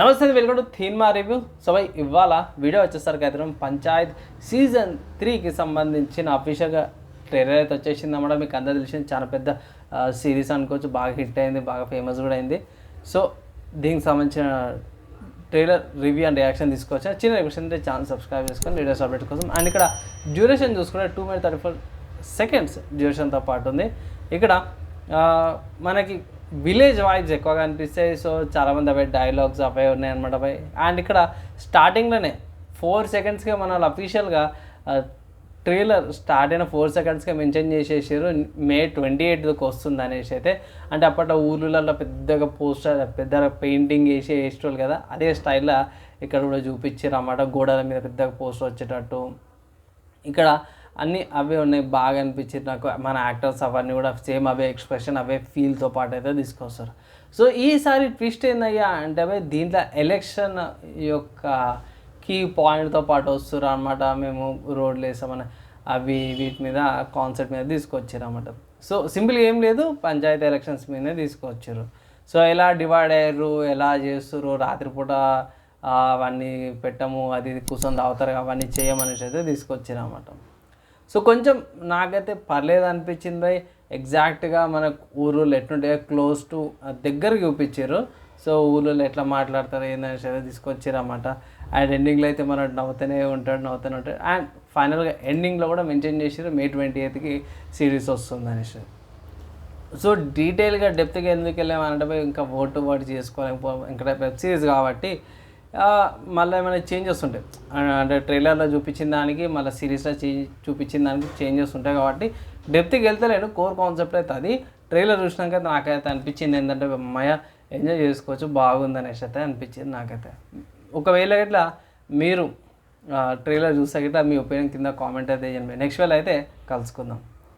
నమస్తే welcome to థీన్మా review. So ఇవాళ వీడియో వచ్చేసరికి అయితే పంచాయత్ సీజన్ త్రీకి సంబంధించిన అఫీషియల్గా ట్రైలర్ అయితే వచ్చేసింది అన్నమాట. మీకు అందరూ తెలిసింది చాలా పెద్ద సిరీస్ అనుకోవచ్చు. బాగా హిట్ అయింది బాగా ఫేమస్ కూడా అయింది. సో దీనికి సంబంధించిన ట్రైలర్ రివ్యూ అండ్ రియాక్షన్ తీసుకోవచ్చు? చిన్న రిక్వెస్ట్ అంటే ఛానల్ సబ్స్క్రైబ్ చేసుకొని వీడియోస్ అప్డేట్ కోసం. అండ్ ఇక్కడ డ్యూరేషన్ చూసుకుంటే two minute thirty four seconds డ్యూరేషన్తో పాటు ఉంది. ఇక్కడ మనకి విలేజ్ వాయిస్ ఎక్కువగా అనిపిస్తాయి. సో చాలామంది అవే డైలాగ్స్ అవే ఉన్నాయి అనమాట అవి అండ్ ఇక్కడ స్టార్టింగ్లోనే ఫోర్ సెకండ్స్గా మన వాళ్ళు అఫీషియల్గా ట్రైలర్ స్టార్ట్ అయిన ఫోర్ సెకండ్స్గా మెన్షన్ చేసేసారు. మే ట్వంటీ ఎయిత్కి వస్తుంది అనేసి అయితే. అంటే అప్పట్లో ఊర్లలో పెద్దగా పోస్టర్ పెద్ద పెయింటింగ్ వేసి వేసేటోళ్ళు కదా అదే స్టైల్లో ఇక్కడ కూడా చూపించారు అన్నమాట గోడల మీద పెద్దగా పోస్టర్ వచ్చేటట్టు. ఇక్కడ అన్నీ అవే ఉన్నాయి. బాగా అనిపించింది నాకు. మన యాక్టర్స్ అవన్నీ కూడా సేమ్ అవే ఎక్స్ప్రెషన్ అవే ఫీల్తో పాటు అయితే తీసుకొస్తారు. సో ఈసారి ట్విస్ట్ ఏందయ్యా అంటే అవి దీంట్లో ఎలక్షన్ యొక్క కీ పాయింట్తో పాటు వస్తారు అనమాట మేము రోడ్లు వేసామని అవి వీటి మీద కాన్సెప్ట్ మీద తీసుకొచ్చారు అనమాట సో సింపుల్ ఏం లేదు. పంచాయతీ ఎలక్షన్స్ మీదనే తీసుకొచ్చారు. సో ఎలా డివైడ్ అయ్యారు? ఎలా చేస్తారు రాత్రిపూట అవన్నీ పెట్టము అది కూర్చొని తాగుతారు అవన్నీ చేయమనేసి అయితే తీసుకొచ్చారు అనమాట సో కొంచెం నాకైతే పర్లేదు అనిపించింది. భయ్ ఎగ్జాక్ట్గా మన ఊర్లో ఎట్లుంటే క్లోజ్ టు దగ్గరకు చూపించారు. సో ఊళ్ళో ఎట్లా మాట్లాడతారు ఏందనేసి సరే తీసుకొచ్చారు అనమాట అండ్ ఎండింగ్లో అయితే మనం నవ్వుతూనే ఉంటాడు నవ్వుతూనే ఉంటాడు. అండ్ ఫైనల్గా ఎండింగ్లో కూడా మెన్షన్ చేసారు మే ట్వంటీ ఎయిత్కి సిరీస్ వస్తుంది అనేసి సో డీటెయిల్గా డెప్త్గా ఎందుకు వెళ్ళామంటే పోయి ఇంకా వర్డ్ టు వర్డ్ చేసుకోలేకపో ఇంకా వెబ్ సిరీస్ కాబట్టి మళ్ళీ ఏమైనా చేంజెస్ ఉంటాయి అంటే ట్రైలర్లో చూపించిన దానికి మళ్ళీ సిరీస్లో చూపించిన దానికి చేంజెస్ ఉంటాయి కాబట్టి డెప్త్కి వెళ్తలేను కోర్ కాన్సెప్ట్ అయితే అది. ట్రైలర్ చూసినాక నాకైతే అనిపించింది ఏంటంటే అమ్మాయ ఎంజాయ్ చేసుకోవచ్చు బాగుంది అనేసి అయితే అనిపించింది నాకైతే. ఒకవేళ ఇట్లా మీరు ట్రైలర్ చూసాక మీ ఒపీనియన్ కింద కామెంట్ అయితే చేయండి. నెక్స్ట్ వేళ అయితే కలుసుకుందాం.